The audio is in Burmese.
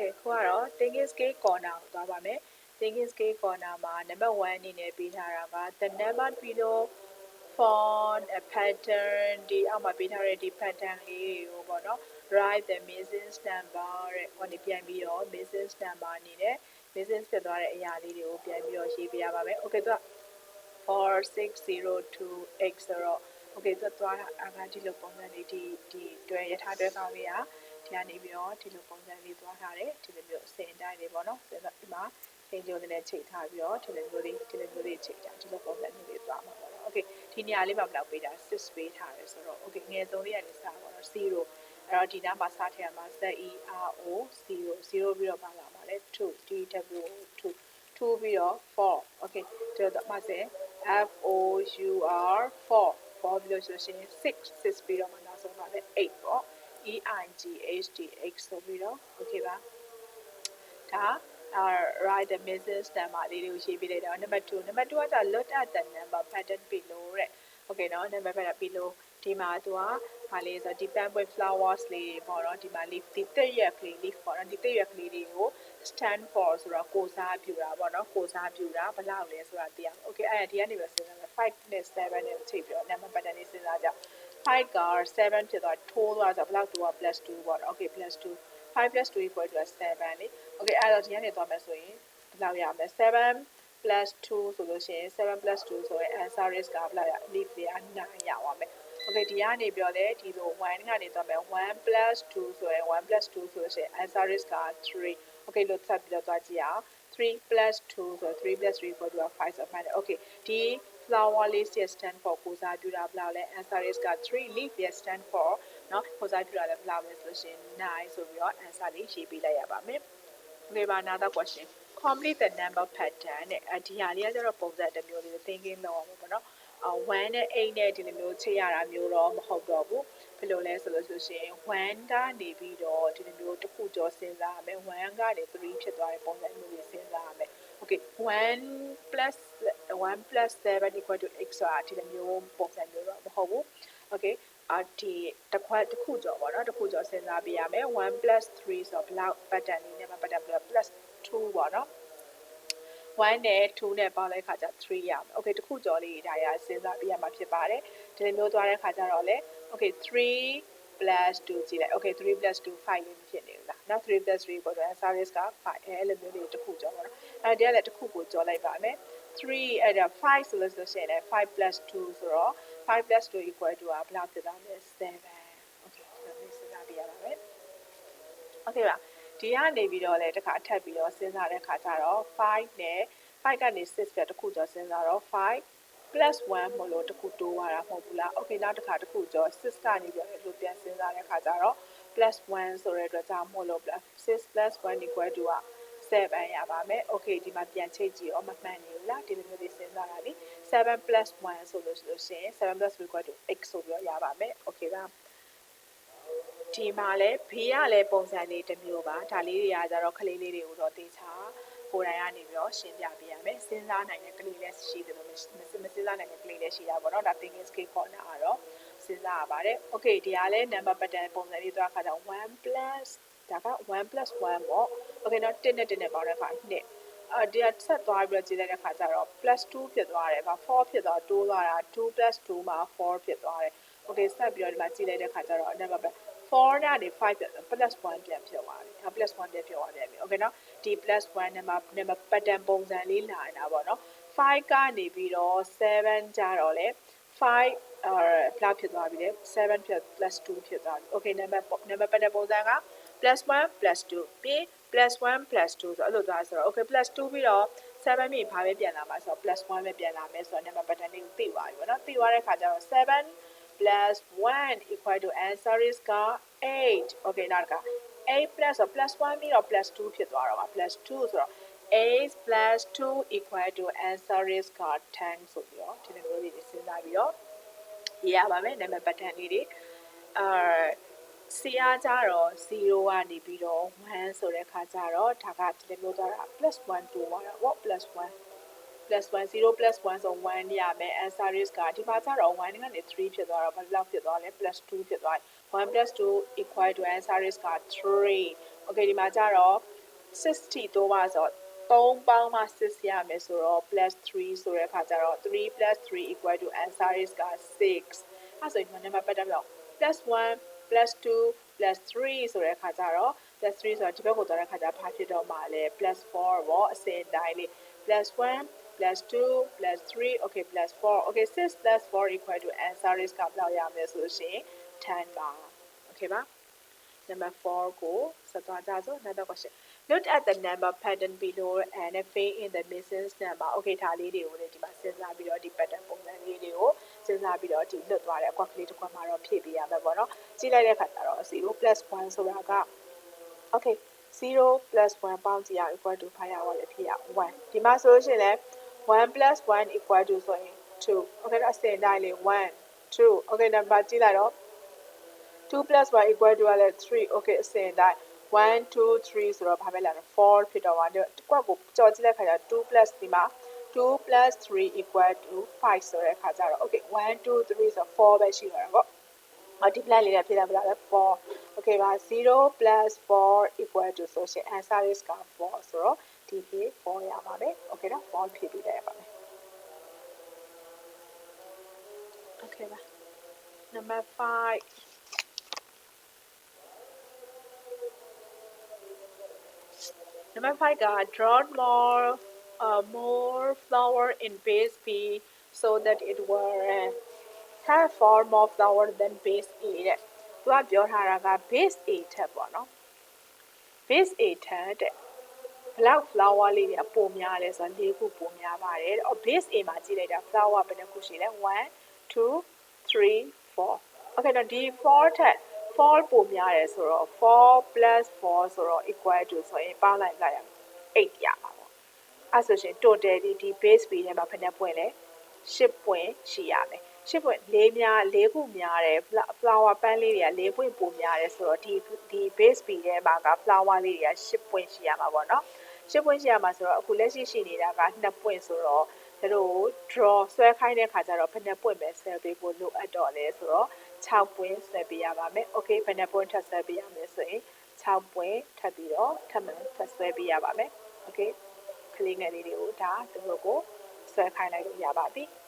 okay ခုကတော့ thinking scale corner ကိုသွားပါမယ် thinking scale corner မှာ number 1အနေနဲ့ပေးထားတာက the number below font a pattern ဒီအောက်မှာပေးထားတဲ့ဒီ pattern လေးတွေကိုပေါ့နော် write the missing number တဲ့ဟောဒီပြန်ပြီးတော့ missing number အနေနဲ့ missing ဖြစ်သွားတဲ့အရာလေးတွေကိုပြန်ပြီးတော့ရေးပြရပါမယ် okay သူက 4602x ဆိုတော့ okay သူကသွားတာအခါဒီလိုပုံစံလေးဒီဒီတွဲရထားတွဲကောင်းလေးอ่ะ ဒီကနေပြီးတော့ဒီလိုပုံစံလေးသွားထားတယ်ဒီလိုမျိုးအစင်တိုင်းလေးပေါ့နော်ဆိုတော့ဒီမှာချိန်ကြိုးလေးနဲ့ချိန်ထားပြီးတော့ဒီလိုမျိုးလေးဒီလိုမျိုးလေးချိန်ထားဒီလိုပုံစံမျိုးလေးသွားမှာပေါ့နော် okay ဒီနေရာလေးမှာဘယ်လောက်ပေးတာ6ပေးထားတယ်ဆိုတော့ okay ငယ်ဆုံးလေးကနေစပါတော့0အဲ့တော့ဒီနားမှာစထည့်ရမှာ Z E R O 0 0ပြီးတော့ပါလာပါလေ2 D W 2 2ပြီးတော့4 okay ဒီတော့မှစေ F O U R 4 4ပြီးလို့ဆိုရှင်6 6ပြီးတော့မှနောက်ဆုံးပါလေ8ပေါ့ E I G H T X ဆိုပြီးတော့ okay ပါဒါ uh, write the message number လေးတွေကိုရေးပေးလိုက်တော့ number 2 number 2ကကြာ look at the number pattern below တဲ့ okay နော် number pattern below ဒီမှာသူကဟာလေးဆိုဒီ plant with flowers လေးပေါ့နော်ဒီမှာ leaf ဒီတက်ရက်ကလေး leaf ပေါ့နော်ဒီတက်ရက်ကလေးတွေကို stand for ဆိုတော့ကိုစားပြူတာပေါ့နော်ကိုစားပြူတာဘယ်လောက်လဲဆိုတာသိအောင် okay အဲ့ဒါဒီကနေပဲစဉ်းစားမယ်5နဲ့7နဲ့ချိန်ပြီးတော့ number pattern လေးစဉ်းစားကြ5 က7ဖြစ်သွားထိုးသွားဆိုဘယ်လောက်တူက plus 2ပေါ့နော် okay plus 2 5 plus 2 equal to 7လေ okay အဲ့တော့ဒီကနေသွားမယ်ဆိုရင်ဘယ်လောက်ရမလဲ7 plus 2ဆိုလို့ရှိရင်7 plus 2ဆိုရင် answer is ကဘယ်လောက်ရ leaf လေးက9ရပါမယ် okay ဒီကနေပြောလဲဒီလို1ကနေသွားမယ်1 plus 2ဆိုရင်1 plus 2ဆိုလို့ရှိရင် answer is က3 okay လို့ဆက်ပြီးတော့သွားကြည့်အောင်3 plus 2ဆို3 plus 3 equal to 5ဆိုမှန်တယ် okay ဒီ flower list stand for ကိုစားပြုတာဘယ်လောက်လဲ answer is က3 leaf stand for เนาะကိုစားပြုတာလည်းဘယ်လောက်လဲဆိုလို့ရှိရင်9ဆိုပြီးတော့ answer လေးရေးပေးလိုက်ရပါမယ် Okay ပါ another question complete the number pattern တဲ့အဒီဟာလေးကကျတော့ပုံစံတစ်မျိုးလေး thinking လုပ်အောင်ပေါ့နော်အ1နဲ့8နဲ့ဒီလိုမျိုးချိန်ရတာမျိုးတော့မဟုတ်တော့ဘူးဘယ်လိုလဲဆိုလို့ဆိုရှင်1ကနေပြီးတော့ဒီလိုမျိုးတစ်ခုကျော်စဉ်းစားရမယ်1ကနေ3ဖြစ်သွားတဲ့ပုံစံမျိုးလေးစဉ်းစားရမယ် okay 1 plus 1 plus 7 equal to x ဆိုတာဒီလိုမျိုးပုံစံမျိုးတော့မဟုတ်ဘူး okay အဒီတစ်ခွက်တစ်ခုကျော်ပေါ့နော်တစ်ခုကျော်စဉ်းစားပြရမယ်1 plus 3ဆိုတော့ဘလောက် pattern လေးနဲ့မှ pattern ပြီးတော့ plus 2ပေါ့နော်1နဲ့2နဲ့ပေါင်းတဲ့အခါကျ3ရမယ်။ Okay တစ်ခုကျော်လေးဒါရစဉ်းစားပြရမှာဖြစ်ပါတယ်။ဒီလိုမျိုးသွားတဲ့အခါကျတော့လေ Okay 3 plus 2ကြည့်လိုက် Okay 3 plus 2 5လေးဖြစ်နေလား။ နော်3 plus 3ကိုတော့ answer is က5အဲလိုမျိုးလေးတစ်ခုကျော်ပါတော့။အဲဒီကလည်းတစ်ခုကိုကျော်လိုက်ပါမယ်။3အဲ့ဒါ5ဆိုလို့ဆိုရှင်လေ5 plus 2ဆိုတော့5 plus 2 equal to ကဘယ်လောက်ဖြစ်သွားမလဲ7 Okay ဒီလိုမျိုးစဉ်းစားပြရပါမယ်။ Okay ပါဒီကနေပြီးတော့လည်းတစ်ခါထပ်ပြီးတော့စဉ်းစားတဲ့အခါကျတော့5နဲ့5ကနေ6ပြတစ်ခုကျော်စဉ်းစားတော့5 plus 1မလို့တစ်ခုတိုးသွားတာမဟုတ်ဘူးလား okay နောက်တစ်ခါတစ်ခုကျော်6ကနေပြီးတော့လို့ပြန်စဉ်းစားတဲ့အခါကျတော့ plus 1ဆိုတဲ့အတွက်ကြောင့်မို့လို့6 plus 1 equal to က7ရပါမယ် okay ဒီမှာပြန်ချိန်ကြည့်အောင်မမှန်နေဘူးလားဒီလိုမျိုးလေးစဉ်းစားတာလ ी7 plus 1ဆိုလို့ဆိုလို့ရှိရင်7 plus 2 equal to x ဆိုပြီးတော့ရပါမယ် okay ပါဒီမှာလဲဘေးကလည်းပုံစံလေးတစ်မျိုးပါဒါလေးတွေကကြတော့ခလေးလေးတွေကိုတော့တေချာကိုယ်တိုင်ကနေပြီးတော့ရှင်းပြပေးရမယ်စဉ်းစားနိုင်တဲ့ကလေးလည်းရှိတယ်လို့မစဉ်းစားနိုင်တဲ့ကလေးလည်းရှိတာပေါ့နော်ဒါ thinking skill corner ကတော့ စဉ်းစားရပါတယ် okay ဒီကလည်း number pattern ပုံစံလေးသွားခါကျတော့1 plus ဒါက1 plus 1ပေါ့ okay တော့1နဲ့1နဲ့ပေါင်းတဲ့အခါ2အော်ဒီကဆက်သွားပြီးတော့ကြည့်လိုက်တဲ့ခါကျတော့ plus 2ဖြစ်သွားတယ်ဗာ4ဖြစ်သွားတိုးသွားတာ2 plus 2မှာ4ဖြစ်သွားတယ် okay ဆက်ပြီးတော့ဒီမှာကြည့်လိုက်တဲ့ခါကျတော့ number 4ကနေ5 plus 1ပြန်ဖြစ်သွားတယ်။ plus 1ပြန်ဖြစ်သွားတယ်ပြီ။ Okay နော်ဒီ plus 1နဲ့မှာနဲ့မှာ pattern ပုံစံလေးလာနေတာပေါ့နော်။5ကနေပြီးတော့7ကြတော့လေ 5အဲဘလောက်ဖြစ်သွားပြီလဲ7ဖြစ် plus 2ဖြစ်သွားပြီ။ Okay နံပါတ်နံပါတ် pattern ပုံစံက plus 1 plus 2ပြီး plus 1 plus 2ဆိုအဲ့လိုသွားဆိုတော့ okay plus 2ပြီးတော့7မြေဘာပဲပြန်လာမှာဆိုတော့ plus 1ပဲပြန်လာမယ်ဆိုတော့နံပါတ် pattern လေးကိုသိသွားပြီပေါ့နော်။သိသွားတဲ့အခါကျတော့7 plus 1 equal to answer is က8 okay နောက်က8 plus ဆို plus 1ပြီးတော့ plus 2ဖြစ်သွားတော့မှာ plus 2ဆိုတော့ 8 plus 2 equal to answer is က10ဆိုပြီးတော့ဒီလိုမျိုးလေးစဉ်းစားပြီးတော့ရေးရပါမယ်နာမည် pattern လေးတွေအာ C အားကြတော့0ကနေပြီးတော့1ဆိုတဲ့ခါကျတော့ဒါကဒီလိုမျိုးသွားတာ plus 1 2သွားတာ what plus 1 plus 1 0 plus 1ဆို1ရမယ် answer is ကဒီမှာကျတော့1ကနေ3ဖြစ်သွားတော့ဘယ်လောက်ဖြစ်သွားလဲ plus 2ဖြစ်သွားတယ်1 plus 2 equal to answer is က3 okay ဒီမှာကျတော့60တိုးပါဆိုတော့ 3ပေါင်းမှ6ရမယ်ဆိုတော့ plus 3ဆိုတဲ့အခါကျတော့3 plus 3 equal to answer is က6အဲ့ဆိုဒီမှာ number ပတ်တက်တော့ plus 1 plus 2 plus 3ဆိုတဲ့အခါကျတော့ plus 3ဆိုတော့ဒီဘက်ကိုသွားတဲ့အခါကျဘာဖြစ်တော့မှာလဲ plus 4ပေါ့အစင်တိုင်းလေး plus 1 plus 2 plus 3 okay plus 4 okay 6 plus 4 equal to answer is ကဘယ်လောက်ရမလဲဆိုလို့ရှိရင်10ပါ okay ပါ number 4ကိုဆက်သွားကြစို့ another question look at the number pattern below and fill in the missing number okay ဒါလေးတွေကိုလည်းဒီမှာစဉ်းစားပြီးတော့ဒီ pattern ပုံစံလေးတွေကိုစဉ်းစားပြီးတော့ဒီလွတ်သွားတဲ့အကွက်ကလေးတစ်ခွက်မှာတော့ဖြည့်ပေးရမယ်ပေါ့နော်ကြည့်လိုက်တဲ့အခါကျတော့0 1ဆိုတာက okay 0 plus 1ပေါင်းကြည့်ရအောင် equal to 5ရပါလေဖြစ်ရ1ဒီမှာဆိုလို့ရှိရင်လည်း1 plus 1 equal to ဆိုရင်2 okay တော့အစင်တိုင်းလေး1 2 okay number ကြည့်လိုက်တော့2 plus 1 equal to ကလည်း3 okay အစင်တိုင်း 1 2 3ဆိုတော့ဘာပဲလာတော့ 4ဖြစ်တော့ပါတယ်တစ်ကွက်ကိုကြော်ကြည့်လိုက်ခါကျ2 plus ဒီမှာ2 plus 3 equal to 5ဆိုတဲ့ခါကျတော့ okay 1 2 3ဆိုတော့4ပဲရှိတော့တာပေါ့ multiply လေးရဖြစ်လာပြီလား4 okay ပါ0 plus 4 equal to ဆိုရှင် answer is က4ဆိုတော့ဒီဖြစ်4ရပါမယ် okay နော်4ဖြစ်ပြီးလိုက်ရပါမယ် okay ပါ number 5 number 5က draw more uh, more flower in base B so that it will uh, have far more flower than base A တဲ့သူကပြောထားတာက base A ထက်ပေါ့နော် base A ထက်တဲ့ဘလောက် flower လေးတွေကပိုများလဲဆိုတော့၄ခုပိုများပါတယ်တဲ့အော် base A မှာကြည့်လိုက်တာ flower ဘယ်နှခုရှိလဲ1 2 3 4 okay တော့ဒီ4ထက် 4ပိုများတယ်ဆိုတော့ 4 plus 4ဆိုတော့ equal to ဆိုရင်ပေါင်းလိုက်လိုက်ရမယ်8ရပါပေါ့အဲ့ဆိုရှင် total ဒီဒီ base B ထဲမှာဘယ်နှပွင့်လဲ10ပွင့်ရှိရမယ်10ပွင့်၄များ၄ခုများတယ် flower ပန်းလေးတွေက၄ပွင့်ပိုများတယ်ဆိုတော့ဒီဒီ base B ထဲမှာက flower လေးတွေက10ပွင့်ရှိရမှာပေါ့နော်10ပွင့်ရှိရမှာဆိုတော့အခုလက်ရှိရှိနေတာက2ပွင့်ဆိုတော့တို့ draw ဆွဲခိုင်းတဲ့ခါကျတော့ဘယ်နှပွင့်ပဲ cell ပေးဖို့လိုအပ်တော့လဲဆိုတော့ 6ပွင့်ဆွဲပေးရပါမယ်။ Okay ဘယ်နှပွင့်ထပ်ဆွဲပေးရမလဲဆိုရင်6ပွင့်ထပ်ပြီးတော့ထပ်မံထပ်ဆွဲပေးရပါမယ်။ Okay ကလေးငယ်လေးတွေကိုဒါသူတို့ကိုဆွဲခိုင်းလိုက်လို့ရပါပြီ။